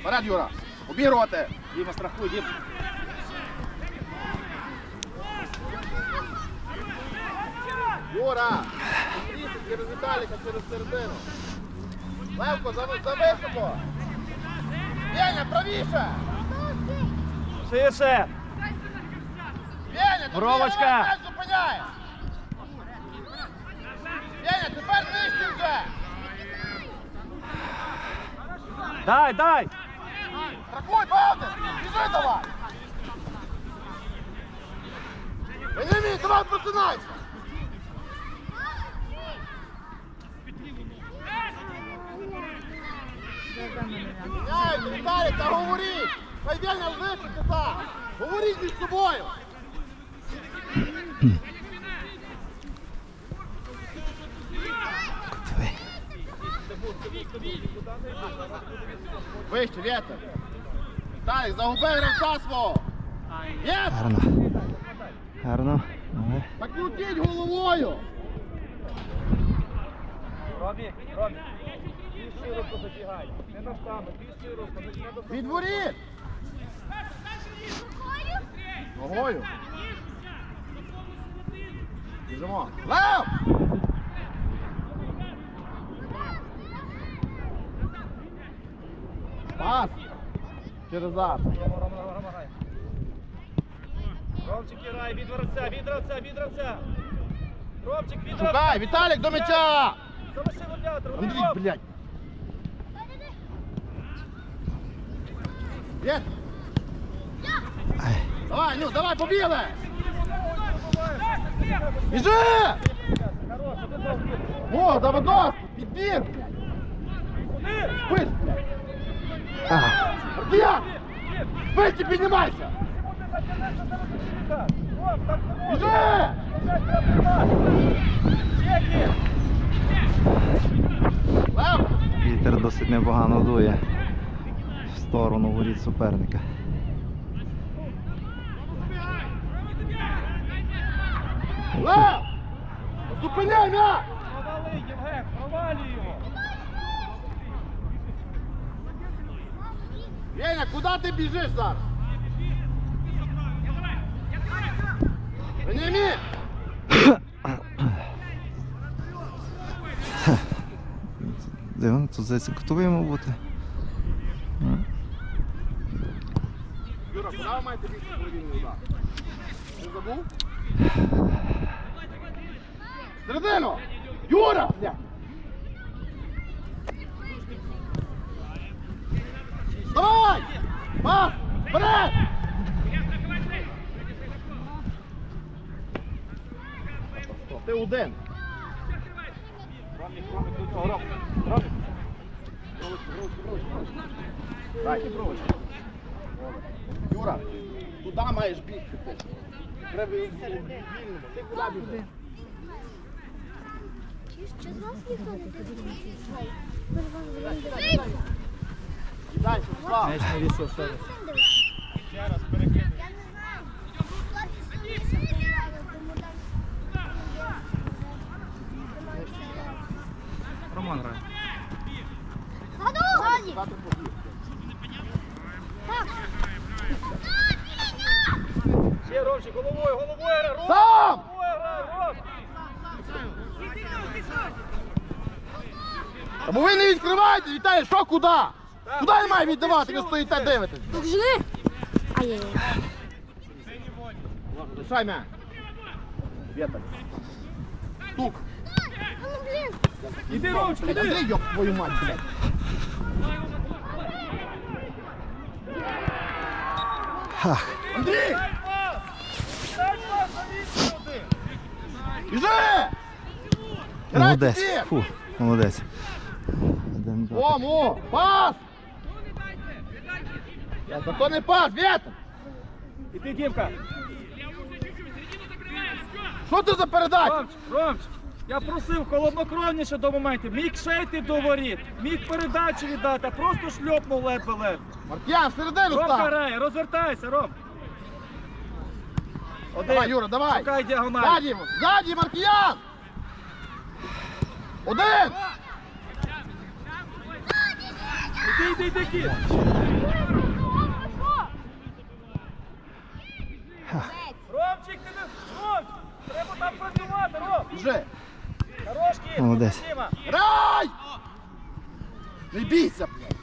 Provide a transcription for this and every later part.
Вперед, Юра. Обігрувати. Діма, страхуй, Дім. Юра. Через Віталіка, через середину. Левко, за, за високо. Веня, правіше. Ширше. Веня, ти Бровочка. зупиняє. Веня, тепер нижче вже. Дай, дай. Рахуй, Богдан, біжи давай. Венемій, давай просинайся. Міняйте, Віталій, та говоріть. Хай Веня лишиться так. Говоріть між собою. Вище, вітер. Віталій, загуби гравця свого. Є? Гарно. Гарно. Але Так крутіть головою. Робі, Робі. Широко забігай. Не на штангу, ти широко. Від воріт. Ногою. Біжимо. Лев! Пас. Через грай. Ромчик грай, від воротця, від. Ромчик, від. Шукай, Віталік до м'яча! Залиши варіатор. Андрій, блядь. Є? Давай, ну, давай, побігли! Біжи! О, Давидос! Підбір! Спиш, блядь! а, Артія! Спиш і піднімайся! Біжи! Вітер досить непогано дує в сторону воріт суперника. Лев! Зупиняй м'яч! Провали, Євген, провалюй його. Веня, куди ти біжиш зараз? Венімі! Дивно, тут здається, готовий йому бути. Юра, куди ви маєте бігти повільний удар? Не забув? Середину! Юра! Бля! Давай! Пас! Вперед! Ти один. Ромік, Ромік, до нього, Ром. Ромік. Дайте бровочку. Юра, туди маєш бігти ти. Треба їх вільному. Ти куди біжиш? Чи з вас ніхто не Дай, Слав. Меч не вийшов, ще раз. Я не знаю. Роман грає. Завтра. Так. Ще, Ромчик, головою, головою грай, Ром! Сам! Головою ви не відкриваєте, Віталій, що куди? Куди я маю віддавати, ви стоїте дивитесь? Так жди. Ай-яй-яй. Лишай м'яч. Віталь. Тук. Ну, блін. Іди, Ромчик, Блядь, іди! Андрій, йоб твою мать, блядь. Ах, Андрій! Дай пас! Дай пас, а він сюди! Біжи! Грайте молодець. всі! Фу, молодець. Один, два, О, му! Пас! Не пас, Віталь! Іди, Дімка! Що ти за передача? Ромчик, Ромчик! Я просив холоднокровніше до моментів. Міг шейти до воріт, міг передачу віддати, а просто шльопнув ледве-ледве. Маркіян, всередину Ром став! карає, розвертайся, Ром. Один. Давай, Юра, давай! Шукай діагональ. Ззаді, ззаді, Маркіян! Один! Іди, іди, іди, кіт. Там працювати, Ром! Вже. Хорош кіт! Молодець. Діма! Не бійся, блядь.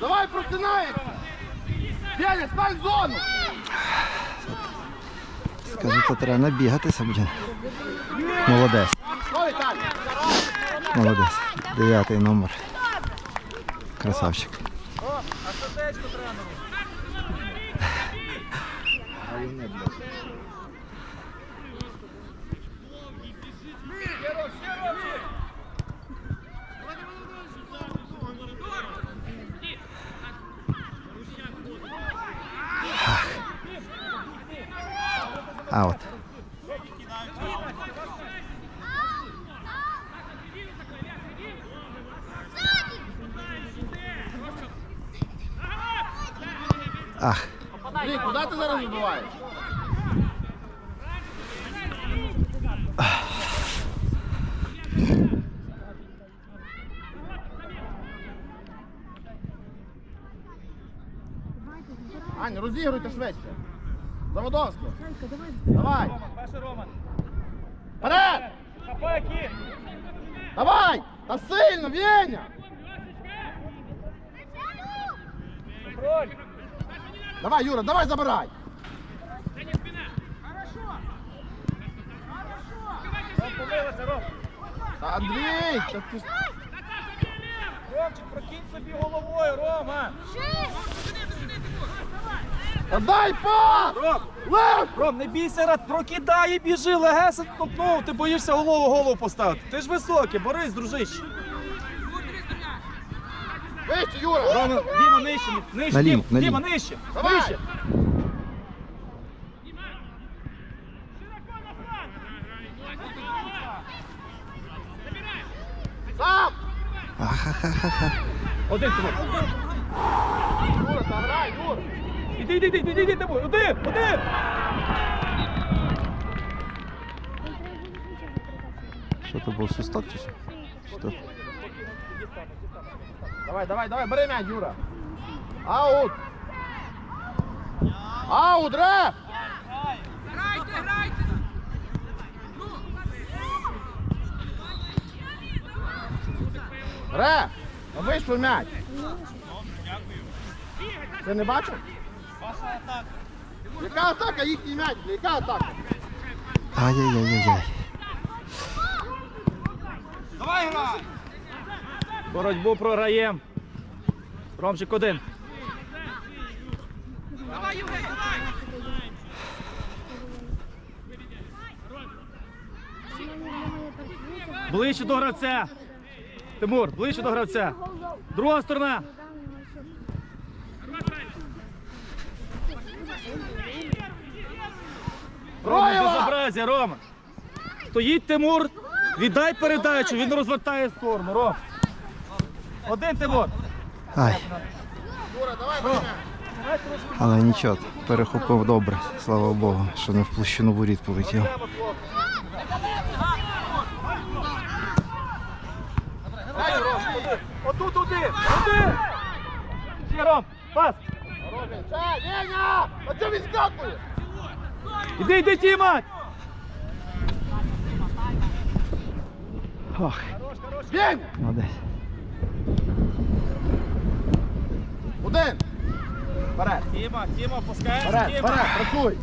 Давай, просинається! Деня, стань в зону! Скажи, то треба набігатися, блін. Молодець, молодець. Дев'ятий номер. Красавчик. Ще Ром, ще Ромчик! Аут. Ах, Блін, куди ти зараз вибиваєш? Аня, розігруйте швидше. Заводовського. Давай. Роман, перший Роман. Вперед! Давай! Та сильно, Веня! Давай, Юра, давай забирай! Та Андрій! Та ти... Ромчик, прокинь собі головою, Рома! Та дай пас! Ром! Лев! Ром, не бійся, рад, прокидай і біжи, легесенько, ну, ти боїшся голову голову поставити. Ти ж високий, борись, дружище. Вище, Юра! Рома, Діма, нижче, нижче, Наліво, Дім, наліво. Діма, нижче, Давай. нижче. Сам! Один Тимур. Юра, та грай, Юра! Іди, іди, іди, іди, іди, Тимур, один, один. Що то був свисток чи що? Що? Давай, давай, давай, бери м'яч, Юра! Аут! Аут, реф! Реф! А вийшов м'яч! Ти не бачив? Яка атака, їхній м'яч, яка атака? Ай-яй-яй-яй. Боротьбу програєм. Ромчик один. Ближче до гравця. Тимур, ближче до гравця. Друга сторона. Рома, Троєва! Рома. Стоїть Тимур, віддай передачу, він розвертає сторону. Ром. Один Тимур. Ай, але нічого, перехопив добре, слава Богу, що не в площину воріт полетів. Отут один. Один. Ще, Ром, пас. Це, Веня! А чого він скакує? Іди, іди, Тіма. Ох, Вень! молодець. Один! Вперед! Тіма, Тіма, пускаєш, Вперед, Тіма. вперед, працюй!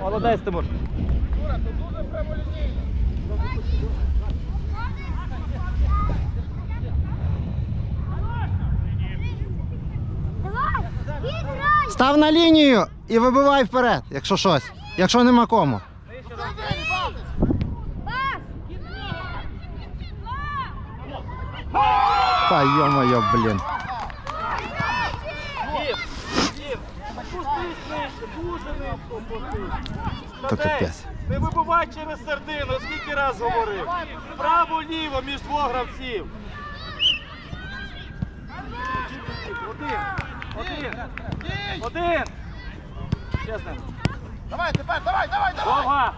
Молодець, Тимур. Давай, відграй! Став на лінію і вибивай вперед, якщо щось. Якщо нема кому. Та йо-моє, блін. То капець. Не вибивай через середину, скільки раз говорив. Право-ліво між двох гравців. Один, один, один. Чесно. Давай, тепер, давай, давай, давай! Довга,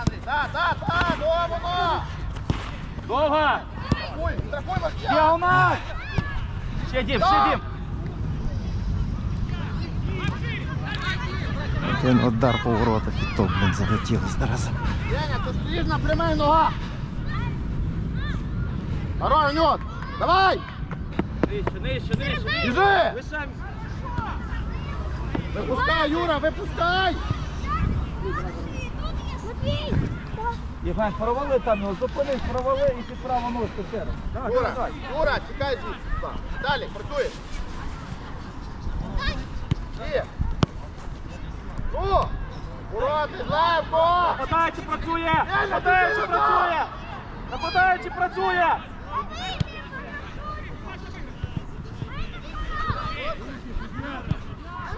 Андрій, да, да, да, ну воно! довга. Ой, страхуй вас! Діагональ. Ще дім, ще дім. Один удар по воротах і то, блін, залетіло зараз. Деня, ти стоїш на прямих ногах. Здорово, Нют. Давай! Нижче, нижче, нижче. Біжи! Лише Випускай, Юра, випускай! Євген, провали там його, зупинись, провали і під праву ножку ще раз. Давай, Юра, давай. Юра, чекай звідси. Далі, працюєш. Є. О! Уроти, легко! Нападаючи працює! Нападаючи працює! Нападаючи працює!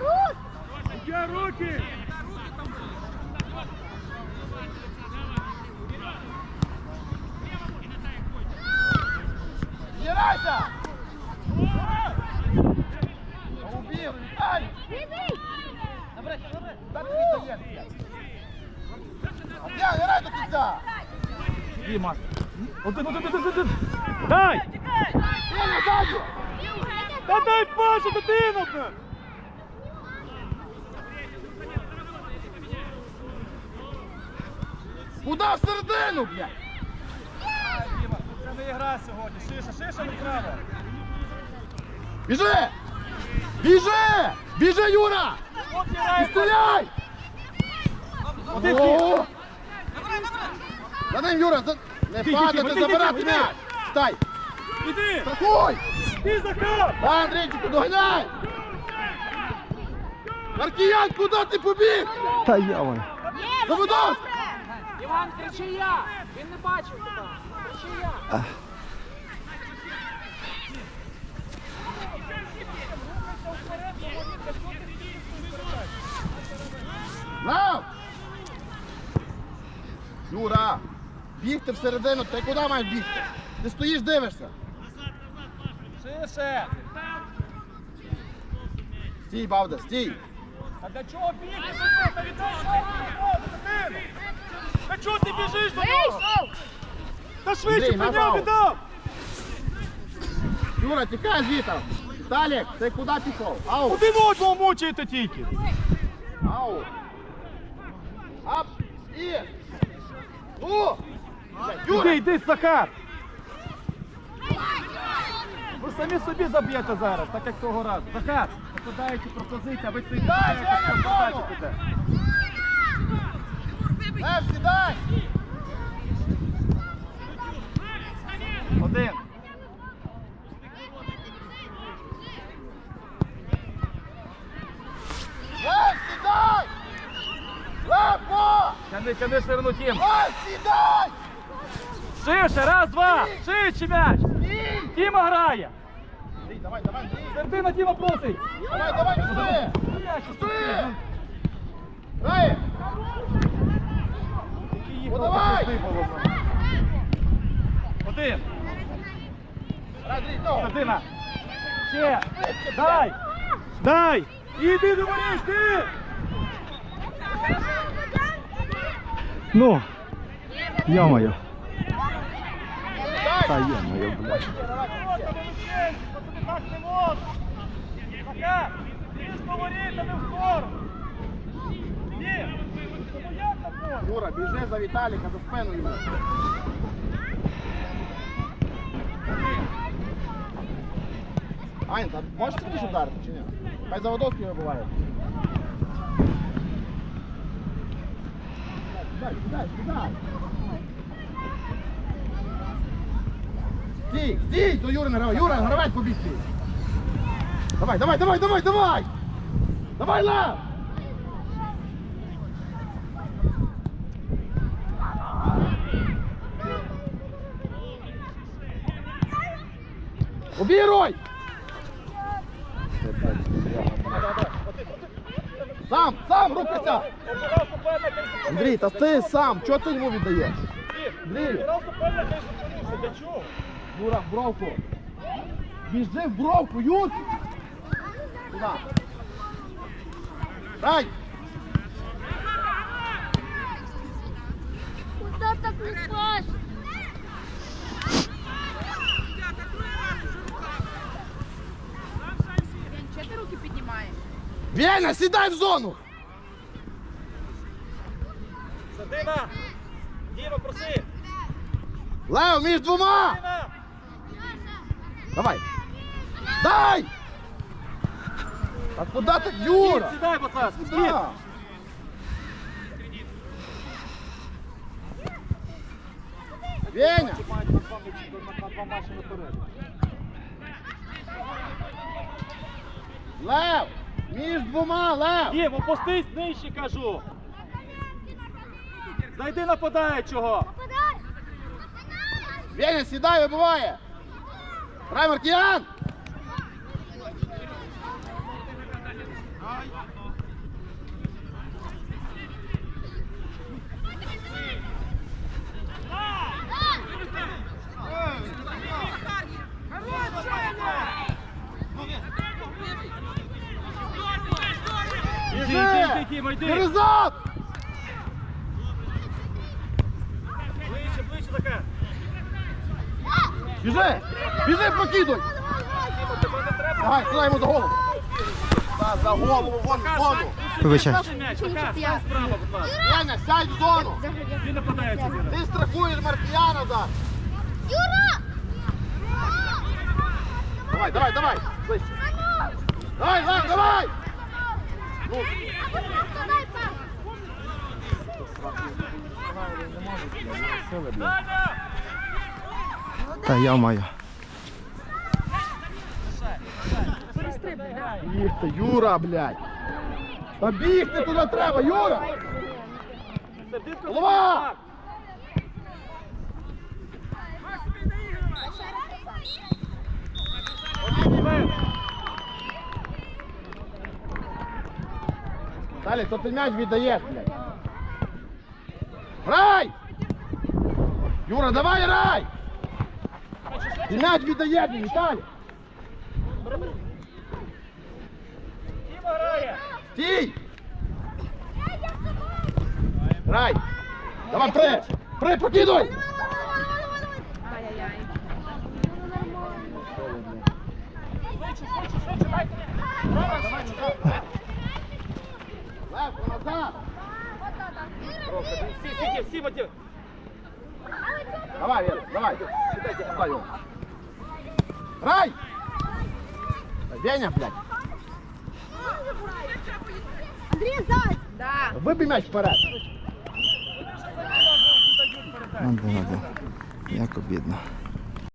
Рут! Є руки! Збирайся! Убив, Віталій! Бігай! Та ти віддаєш, блядь. Я, грай до кінця! Діма. Один, один, один, один. Дай! Деня, ззаду! Та дай пасу, дитину, бля! Куда всередину, блядь? Діма, це не гра сьогодні. Шиша, шиша направо. Біжи! Біжи! Біжи, Юра! І стріляй! Один О! За ним, Юра, за... не ти, забирати ти, ти. м'яч! Стай! Іди! Страхуй! Ти Андрійчику, доганяй! Маркіян, куди ти побіг? Та яма. Заводовськ! Іван, кричи я! Він не бачив тебе. Кричи я. Нав! Юра! Бігти всередину, ти куди маєш бігти? Ти стоїш, дивишся. Шише! Стій, Бавда, стій! А для чого бігти? сюди? Та віддай свого дитину! Та чого ти біжиш до нього? Вийшов! Та швидше Андрій, на підняв, фаул. віддав! Юра, тікай звідти! Віталік, ти куди пішов? Ау! Один одного мучаєте тільки! Ау! Ап! І! Ну! Юра! Іди, іди, Захар! Ви самі собі заб'єте зараз, так як того разу. Захар, нападаючи пропозиція, ви цей піде. Лев, сідай! Один. Лев, сідай! Левко! Тяни, тяни ширину тім. Лев, сідай! Ширше, раз, два. Ширше м'яч. Тіма грає. Давай, давай, Андрій! Просить. Давай, давай! М'яч, Пішли! Грає! Ну, давай! Один. Ну! Середина. Ще. Дай. Дай. Іди до воріт, ти. Ну. Дай! Та йомаю, блядь. Так не можна. Захар, ти ж до а не в сторону. Ні. Ну як так? Юра, біжи за Віталіка, за спину йому. Ань, та можеш сидиш ударити чи ні? Хай Заводовський вибиває. Сідай, сідай, сідай. Стій, стій, до Юри не гравай. Юра, гравець побіг стій. Давай, давай, давай, давай, давай! Давай, Лев! Обіруй! Сам, сам, рухайся! Андрій, та ти сам, чого ти йому віддаєш? Андрій. Для чого? Юра, в бровку. Біжи в бровку, Ют! Сюди. Дай! Куда так не пас? Чого ти руки піднімаєш? Веня, сідай в зону! Садина! Діма, проси! Лео, між двома! Давай! Дай! А куди так, Юра? Будь ласка! Куди? Веня! Лев! Між двома, Лев! Дім, опустись нижче, кажу! Знайди нападаючого! Веня, сідай, вибиває! Іди, Діма, йди! Перезад! Ближче, ближче таке! Біжи! Біжи, прокидуй! Давай, кидай йому за голову! Та, за голову, вон в зону! Вибачай. Справа, будь ласка! Веня, сядь в зону! Ти нападаючий зараз! Ти страхуєш Маркіяна зараз! Юра! Давай, давай, давай! Ближче! Давай, Лев, давай! Ну, Давай, пап! Та я маю. бігти, Юра, блядь! Та бігти туди треба, Юра! Голова! Далі, то ти м'яч віддаєш, блядь. Грай! Юра, давай грай! Ти м'яч віддаєш, мені, Віталій! Стій! Грай! Давай, при! При, покидуй! Ай-яй-яй. Левко, назад! Всі, всі, всі, всі, Давай, Вера, давай! Сідайте, давай його! Грай! Веня, блядь! Андрей, зай! Да. Выбей м'яч вперед! да, да. Як обідно.